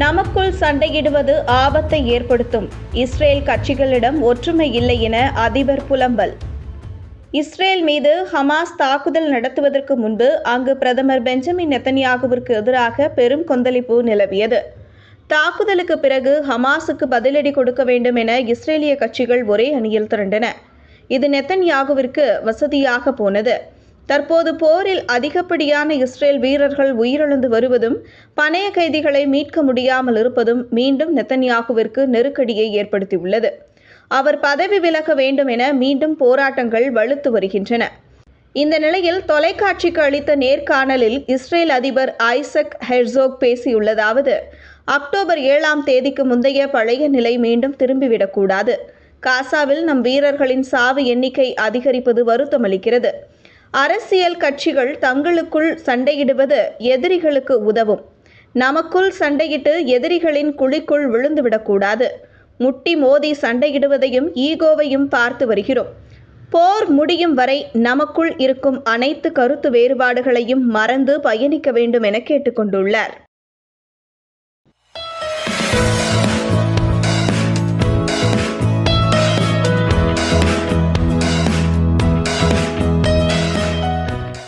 நமக்குள் சண்டையிடுவது ஆபத்தை ஏற்படுத்தும். இஸ்ரேல் கட்சிகளிடம் ஒற்றுமை இல்லை என அதிபர் புலம்பல். இஸ்ரேல் மீது ஹமாஸ் தாக்குதல் நடத்துவதற்கு முன்பு அங்கு பிரதமர் பெஞ்சமின் நெத்தன்யாகுவிற்கு எதிராக பெரும் கொந்தளிப்பு நிலவியது. தாக்குதலுக்கு பிறகு ஹமாஸுக்கு பதிலடி கொடுக்க வேண்டும் என இஸ்ரேலிய கட்சிகள் ஒரே அணியில் திரண்டன. இது நெத்தன்யாகுவிற்கு வசதியாக போனது. தற்போது போரில் அதிகப்படியான இஸ்ரேல் வீரர்கள் உயிரிழந்து வருவதும் பணைய கைதிகளை மீட்க முடியாமல் இருப்பதும் மீண்டும் நெத்தன்யாகுவிற்கு நெருக்கடியை ஏற்படுத்தியுள்ளது. அவர் பதவி விலக வேண்டும் என மீண்டும் போராட்டங்கள் வலுத்து வருகின்றன. இந்த நிலையில் தொலைக்காட்சிக்கு அளித்த நேர்காணலில் இஸ்ரேல் அதிபர் ஐசக் ஹெர்சோக் பேசியுள்ளதாவது அக்டோபர் ஏழாம் தேதிக்கு முந்தைய பழைய நிலை மீண்டும் திரும்பிவிடக்கூடாது. காசாவில் நம் வீரர்களின் சாவு எண்ணிக்கை அதிகரிப்பது வருத்தமளிக்கிறது. அரசியல் கட்சிகள் தங்களுக்குள் சண்டையிடுவது எதிரிகளுக்கு உதவும். நமக்குள் சண்டையிட்டு எதிரிகளின் குழிக்குள் விழுந்துவிடக்கூடாது முட்டி மோதி சண்டையிடுவதையும் ஈகோவையும் பார்த்து வருகிறோம். போர் முடியும் வரை நமக்குள் இருக்கும் அனைத்து கருத்து வேறுபாடுகளையும் மறந்து பயணிக்க வேண்டும் என கேட்டுக்கொண்டுள்ளார்.